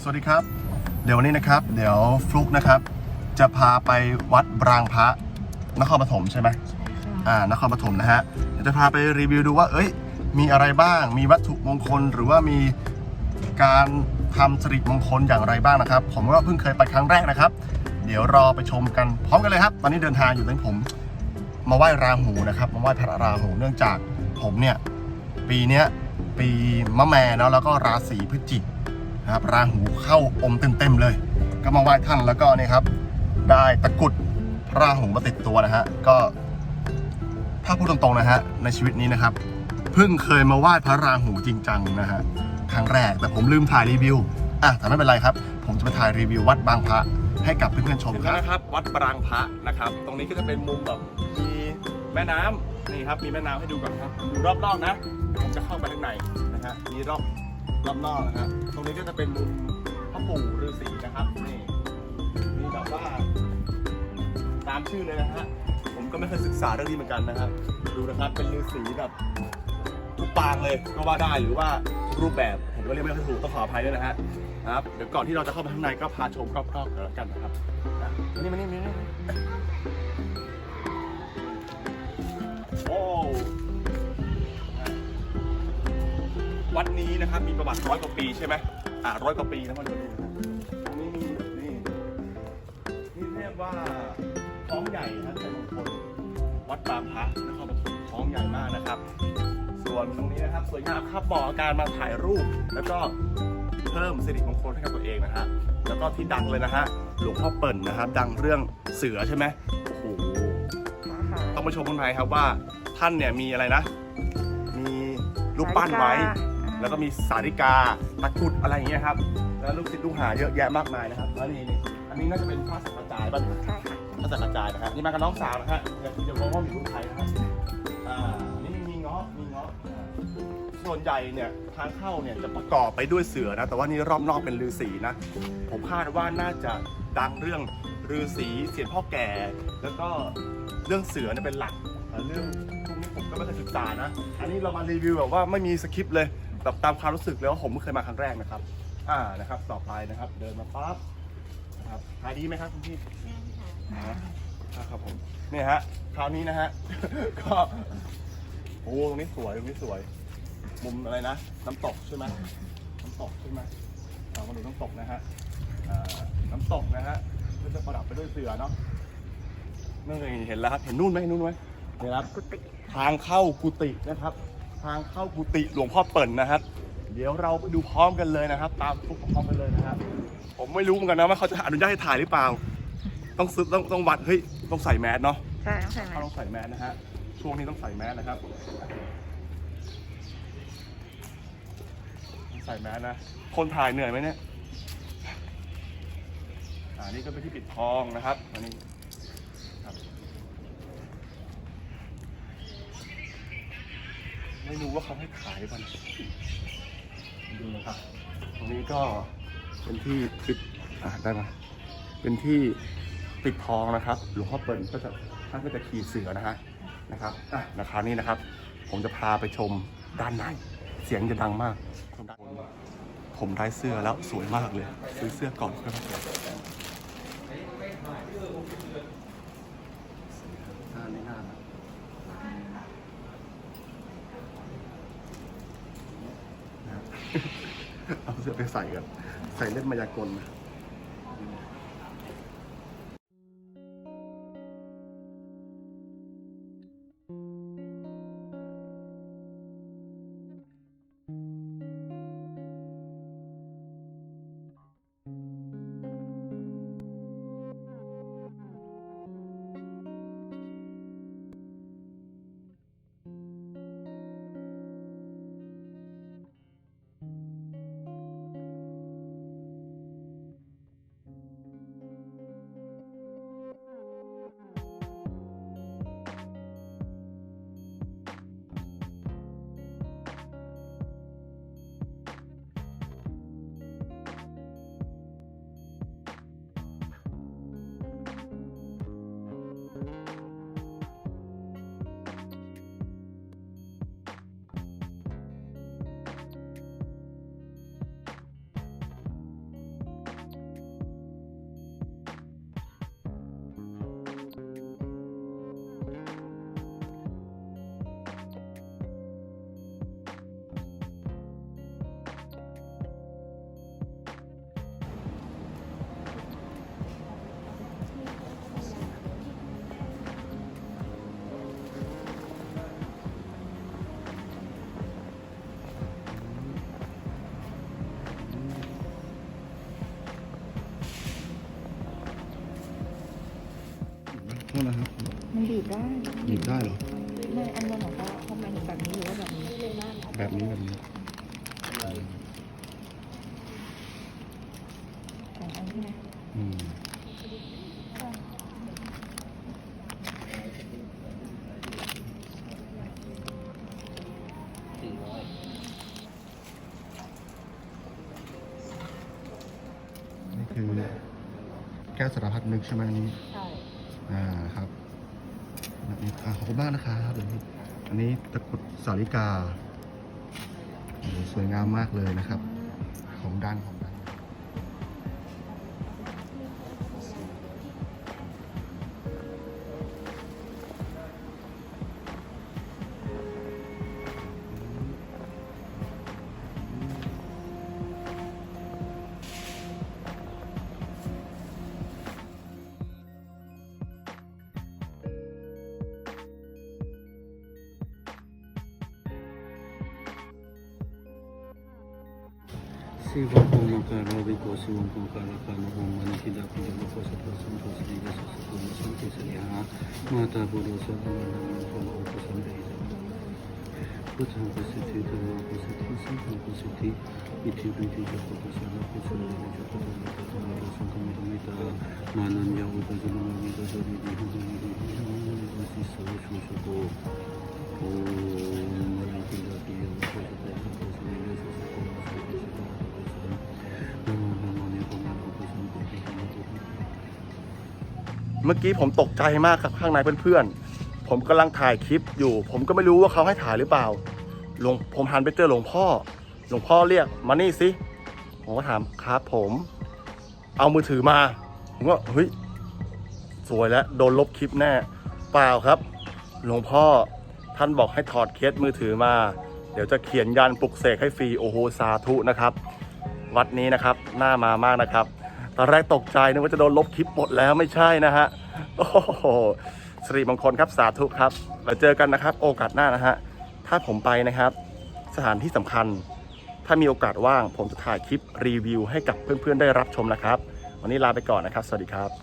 สวัสดีครับ เดี๋ยววันนี้นะครับ เดี๋ยวฟลุกนะครับ จะพาไปวัดบางพระนครปฐมใช่ไหมอ่านครปฐมนะฮะเดี๋ยวจะพาไปรีวิวดูว่า เอ้ย มีอะไรบ้าง มีวัตถุมงคลหรือว่ามีการทำสิริมงคลอย่างไรบ้างนะครับ ผมก็เพิ่งเคยไปครั้งแรกนะครับ เดี๋ยวรอไปชมกันพร้อมกันเลยครับ ตอนนี้เดินทางอยู่ตอนนี้ผม มาไหว้ราหูนะครับ มาไหว้พระราหูเนื่องจากผมเนี่ยปีเนี้ย ปีมะแม่เนาะแล้วก็ราศีพฤศจิกนะครับราหูเข้าอมเต็มๆเลย ก็มาไหว้ท่านแล้วก็นี่ครับ ได้ตะกุดพระราหูมาติดตัวนะฮะก็ถ้าพูดตรงๆนะฮะในชีวิตนี้นะครับเพิ่งเคยมาไหว้พระราหูจริงจังนะฮะครั้งแรกแต่ผมลืมถ่ายรีวิวอะแต่ไม่เป็นไรครับ ผมจะมาถ่ายรีวิววัดบางพระให้กับเพื่อนๆชมครับนะครับ วัดบางพระนะครับ ตรงนี้ก็จะเป็นมุมแบบมีแม่น้ำนี่ครับมีแม่น้ำให้ดูก่อนครับดูรอบนอกนะผมจะเข้าไปข้างใน นะฮะมีรอบรอบนอกนะฮะตรงนี้ก็จะเป็นมุมพ่อปู่ฤาษีนะครับนี่มีแบบว่า ตามชื่อเลยนะฮะผมก็ไม่เคยศึกษาเรื่องนี้เหมือนกันนะครับ ดูนะครับเป็นฤาษีแบบทุกปางเลยก็ว่าได้หรือว่ารูปแบบผมก็เรียกไม่ค่อยถูกต้องขออภัยด้วยนะฮะครับเดี๋ยวก่อนที่เราจะเข้าไปข้างในก็พาชมรอบๆกันแล้วกันนะครับนี่มานี่มานี่ วัดนี้นะครับมีประวัติร้อยกว่าปีใช่ไหมอ่าร้อยกว่าปีนะมันดูนะครับตรงนี้มีนี่นี่เรียกว่าท้องใหญ่นะเป็นมงคลวัดบางพระนครปฐมท้องใหญ่มากนะครับ ส่วนตรงนี้นะครับสวยงามครับเหมาะกับการมาถ่ายรูป แล้วก็เพิ่มสิริมงคลให้กับตัวเองนะฮะแล้วก็ที่ดังเลยนะฮะหลวงพ่อเปิ่นนะครับ ดังเรื่องเสือใช่ไหมโอ้โหต้องมาชมข้างในครับว่าท่านเนี่ยมีอะไรนะ มีรูปปั้นไว้ แล้วก็มีสาริกาตะกรุดอะไรอย่างเงี้ยครับ แล้วลูกศิษย์ลูกหาเยอะแยะมากมายนะครับแล้วนี่นี่อันนี้น่าจะเป็นพระสังฆจายบ้างใช่ค่ะพระสังฆจายนะฮะนี่มากับน้องสาวนะฮะอย่าอย่ามองว่ามีลูกไทยนะฮะอ่านี่มีเงาะมีเงาะส่วนใหญ่เนี่ยทางเข้าเนี่ยจะประกอบไปด้วยเสือนะ แต่ว่านี่รอบนอกเป็นฤาษีนะ ผมคาดว่าน่าจะดังเรื่องฤาษีเสียนพ่อแก่ แล้วก็เรื่องเสือเนี่ยเป็นหลักอ่าเรื่องพวกนี้ผมก็ไม่เคยศึกษานะ อันนี้เรามารีวิวแบบว่าไม่มีสคริปต์เลย แบบตามความรู้สึกเลยว่าผมเพิ่งเคยมาครั้งแรกนะครับ อ่านะครับ ต่อไปนะครับ เดินมาปั๊บนะครับขายดีไหมครับคุณพี่นะครับผมเนี่ยฮะคราวนี้นะฮะ ก็โอ้ตรงนี้สวยตรงนี้สวย มุมอะไรนะน้ำตกใช่ไหมน้ำตกใช่ไหมเรามาดูน้ำตกนะฮะอ่าน้ำตกนะฮะก็จะประดับไปด้วยเสือเนาะนั่นเลยเห็นแล้วครับเห็นนู่นไหมเห็นนู่นไหมเนี่ยครับกุฏิทางเข้ากุฏินะครับ ทางเข้ากุฏิหลวงพ่อเปิ่นนะครับ เดี๋ยวเราไปดูพร้อมกันเลยนะครับ ตามทุกพร้อมกันเลยนะครับ ผมไม่รู้เหมือนกันนะว่าเขาจะอนุญาตให้ถ่ายหรือเปล่า ต้องซื้อต้องต้องวัดเฮ้ยต้องใส่แมสเนาะใช่ต้องใส่ไหมถ้าต้องใส่แมสนะฮะช่วงนี้ต้องใส่แมสนะครับต้องใส่แมสนะ คนถ่ายเหนื่อยไหมเนี่ยอ่านี่ก็เป็นที่ปิดทองนะครับอันนี้ครับ ไม่รู้ว่าเขาให้ขายหรือเปล่านะดูนะครับ ตรงนี้ก็เป็นที่ปิดอ่าได้ไหมเป็นที่ปิดทองนะครับ หลวงพ่อเปิ่นก็จะท่านก็จะขี่เสือนะฮะนะครับอะราคานี้นะครับ ผมจะพาไปชมด้านในเสียงจะดังมากผมได้เสื้อแล้วสวยมากเลย ซื้อเสื้อก่อนก็ได้หน้านี้หน้านะ เอาเสื้อไปใส่กันใส่เล่นมายากลนะ บได้หยิบได้เหรอไม่อันนี้ของเขาเขาหมายถึงแบบนี้หรือว่าแบบนี้แบบนี้แบบนี้สองอันใช่ไหมอืมนี่คือแก้วสารพัดนึกใช่ไหมอันนี้ใช่ อ่าครับแบบนี้อ่าขอบคุณมากนะครับอันนี้อันนี้ตะกรุดสาริกา สวยงามมากเลยนะครับ ของดังของ Siwang po ng karawi ko, siwang po karakano po manitida po dito po sa pasang po sa liga sa sa kumasang kisaliha, เมื่อกี้ผมตกใจมากครับข้างในเพื่อนๆ ผมกำลังถ่ายคลิปอยู่ ผมก็ไม่รู้ว่าเขาให้ถ่ายหรือเปล่า หลวงผมหันไปเจอหลวงพ่อ หลวงพ่อเรียกมานี่สิ ผมก็ถามครับผม เอามือถือมา ผมก็เฮ้ยสวยแล้วโดนลบคลิปแน่ เปล่าครับ หลวงพ่อท่านบอกให้ถอดเคสมือถือมา เดี๋ยวจะเขียนยันปลุกเสกให้ฟรีโอโหสาธุนะครับ วัดนี้นะครับน่ามามากนะครับ ตอนแรกตกใจนึกว่าจะโดนลบคลิปหมดแล้วไม่ใช่นะฮะ โอ้โหสิริมงคลครับสาธุครับมาเจอกันนะครับ โอกาสหน้านะฮะ ถ้าผมไปนะครับ สถานที่สำคัญ ถ้ามีโอกาสว่าง ผมจะถ่ายคลิปรีวิวให้กับเพื่อนๆได้รับชมนะครับ วันนี้ลาไปก่อนนะครับ สวัสดีครับ